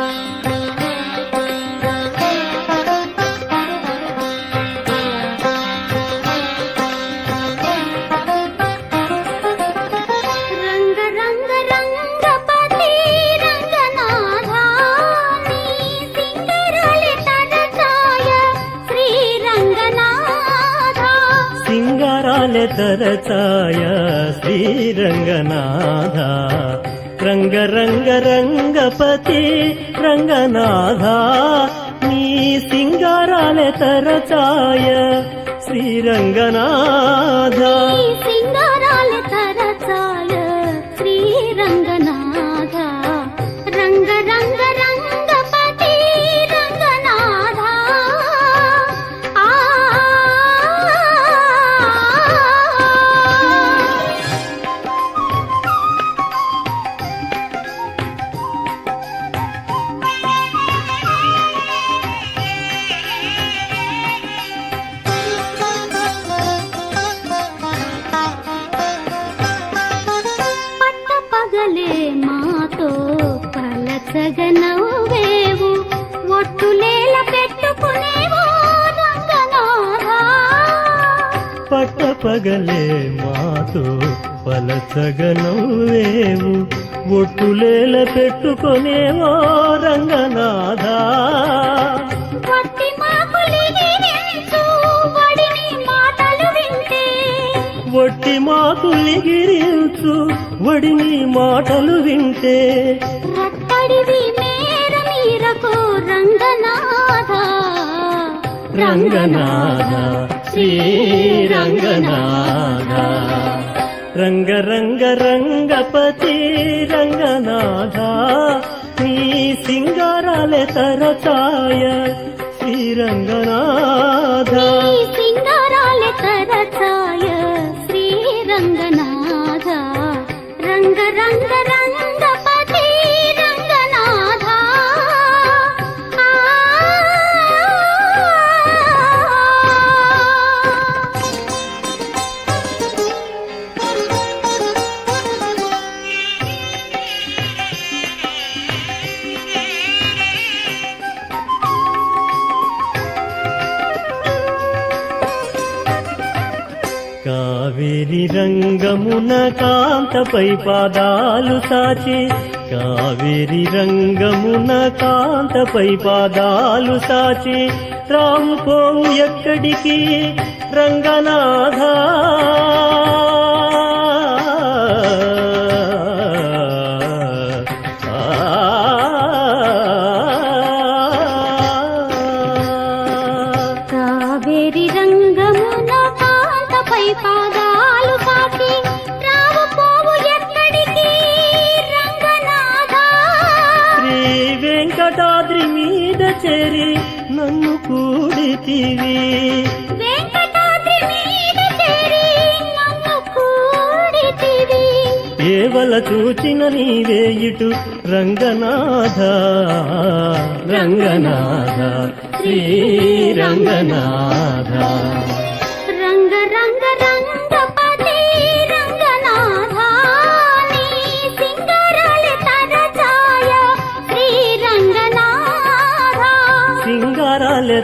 రంగ పగలే మాతో పలచగనవేవు ఒట్టులేల పెట్టుకొనేవో రంగనాథ. వట్టి మాకులిని నిల్చు వడిని మాటలు వింటే. వట్టి మాకులిగిరించు వడిని మాటలు వింటే. రట్టడివి మేర మీరకు రంగనాథ. రంగనాథ. శ్రీరంగనాథ. రంగ రంగ రంగపతి రంగనాథ. నీ సింగారాలే తరచాయ శ్రీరంగనాథ. రంగమున కాంతపై పాదాలు సాచి కావేరి రంగమున కాంతపై పాదాలు సాచి రాము పోవు ఎక్కడికి రంగనాథ? కూడితివి వెంకటాద్రి మీద చేరి నన్ను కూడితివి. చూచిన నీవే ఇటు రంగనాథ రంగనాథ.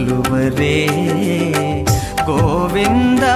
சொல்லுவரே கோவிந்தாயனி.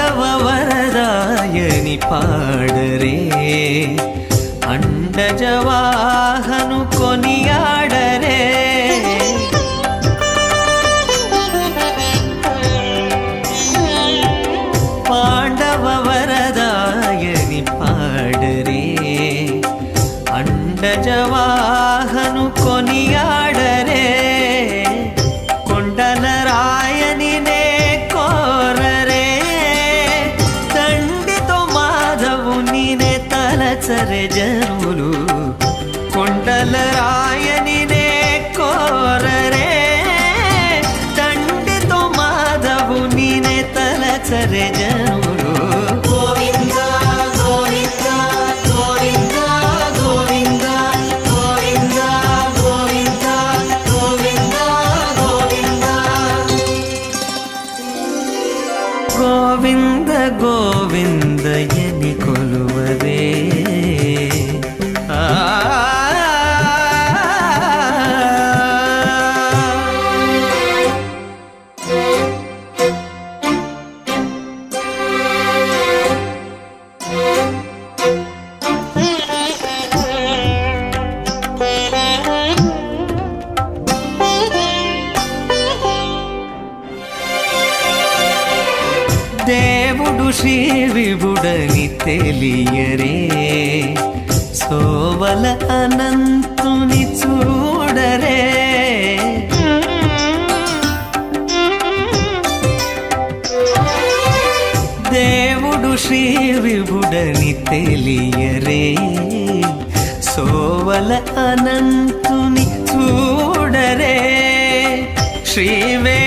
தாண்டவ வரதாயணி பாடரே அண்டஜவாகனு கொனியாட జనులు కొండల రాయని నే కోరరే. తండ్రితో మాధవుని తల జను 是因为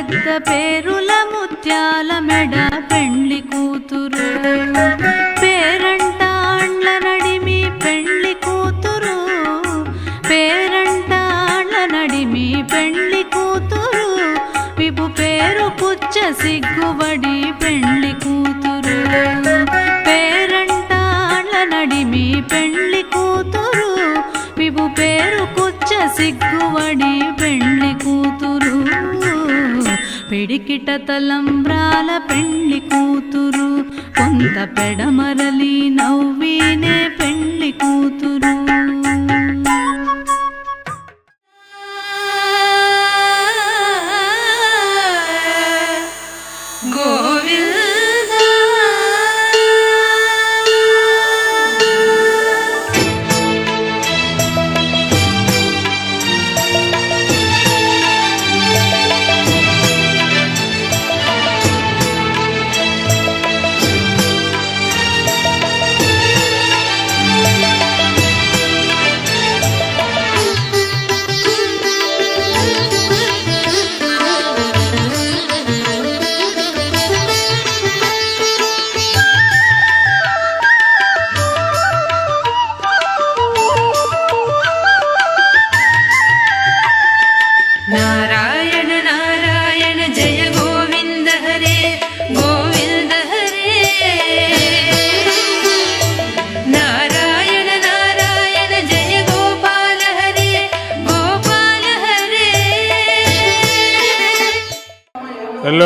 పెద్ద పేరుల ముత్యాల మెడ పెళ్ళి కూతురు. పేరంట అండ్ల నడిమి పెండ్లి కూతురు. పేరంట అండ్ల నడిమి పెండ్లి కూతురు. విపు పేరు పుచ్చ సిగ్గుబడి పెళ్ళి కూతురు. పేరంట అండ్ల నడిమి పెళ్ళి కూతురు. పేరు కుచ్చ సిగ్గుబడి వెడికిట తలంబ్రాల పెళ్ళి కూతురు. కొంత పెడమరలి నవ్వీనే పెళ్ళి కూతురు.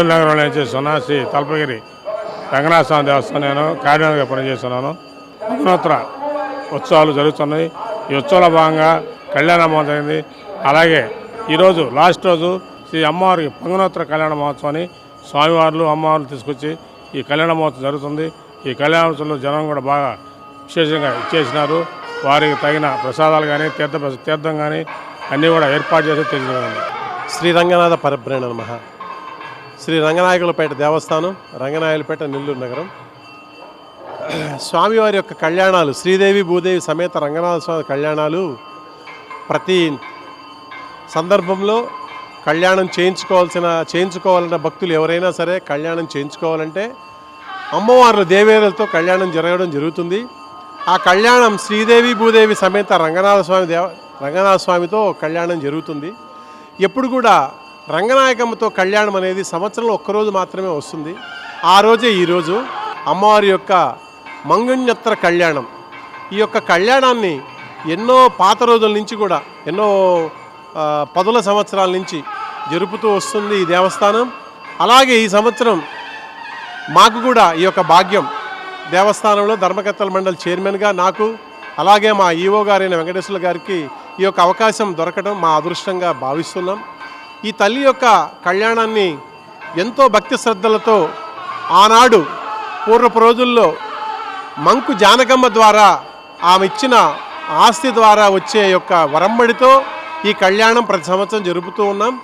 నెల్లూరు నగరంలో చేస్తున్న శ్రీ తలపగిరి రంగనాథ స్వామి దేవస్థానం నేను కార్యాలయంగా పనిచేస్తున్నాను. అగ్నోత్తర ఉత్సవాలు జరుగుతున్నాయి. ఈ ఉత్సవాల భాగంగా కళ్యాణ మహోత్సవం జరిగింది. అలాగే ఈరోజు లాస్ట్ రోజు శ్రీ అమ్మవారికి పంగనోత్తర కళ్యాణ మహోత్సవాన్ని స్వామివార్లు అమ్మవార్లు తీసుకొచ్చి ఈ కళ్యాణ మహోత్సవం జరుగుతుంది. ఈ కళ్యాణోత్సవంలో జనం కూడా బాగా విశేషంగా ఇచ్చేసినారు. వారికి తగిన ప్రసాదాలు కానీ తీర్థ తీర్థం కానీ అన్నీ కూడా ఏర్పాటు చేసి తెలియజేయండి శ్రీ రంగనాథ పరబ్రహ్మ నమ. శ్రీ రంగనాయకులపేట దేవస్థానం రంగనాయలపేట నెల్లూరు నగరం. స్వామివారి యొక్క కళ్యాణాలు శ్రీదేవి భూదేవి సమేత రంగనాథ స్వామి కళ్యాణాలు ప్రతి సందర్భంలో కళ్యాణం చేయించుకోవాల్సిన చేయించుకోవాలన్న భక్తులు ఎవరైనా సరే కళ్యాణం చేయించుకోవాలంటే అమ్మవార్ల దేవేరులతో కళ్యాణం జరగడం జరుగుతుంది. ఆ కళ్యాణం శ్రీదేవి భూదేవి సమేత రంగనాథ స్వామి దేవ రంగనాథ స్వామితో కళ్యాణం జరుగుతుంది. ఎప్పుడు కూడా రంగనాయకమ్మతో కళ్యాణం అనేది సంవత్సరంలో ఒక్కరోజు మాత్రమే వస్తుంది. ఆ రోజే ఈరోజు అమ్మవారి యొక్క మంగుణ్యత్ర కళ్యాణం. ఈ యొక్క కళ్యాణాన్ని ఎన్నో పాత రోజుల నుంచి కూడా ఎన్నో పదుల సంవత్సరాల నుంచి జరుపుతూ వస్తుంది ఈ దేవస్థానం. అలాగే ఈ సంవత్సరం మాకు కూడా ఈ యొక్క భాగ్యం దేవస్థానంలో ధర్మకర్తల మండలి చైర్మన్గా నాకు అలాగే మా ఈవో గారైన వెంకటేశ్వర గారికి ఈ యొక్క అవకాశం దొరకడం మా అదృష్టంగా భావిస్తున్నాం. ఈ తల్లి యొక్క కళ్యాణాన్ని ఎంతో భక్తి శ్రద్ధలతో ఆనాడు పూర్వపు రోజుల్లో మంకు జానకమ్మ ద్వారా ఆమె ఇచ్చిన ఆస్తి ద్వారా వచ్చే యొక్క వరంబడితో ఈ కళ్యాణం ప్రతి సంవత్సరం జరుపుతూ ఉన్నాం.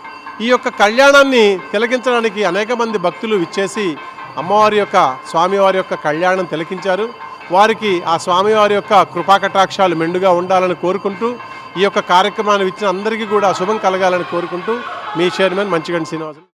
ఈ యొక్క కళ్యాణాన్ని తిలకించడానికి అనేక మంది భక్తులు విచ్చేసి అమ్మవారి యొక్క స్వామివారి యొక్క కళ్యాణం తిలకించారు. వారికి ఆ స్వామివారి యొక్క కృపాకటాక్షాలు మెండుగా ఉండాలని కోరుకుంటూ ఈ యొక్క కార్యక్రమాన్ని ఇచ్చిన అందరికీ కూడా శుభం కలగాలని కోరుకుంటూ మీ చైర్మన్ మంచిగండి శ్రీనివాసులు.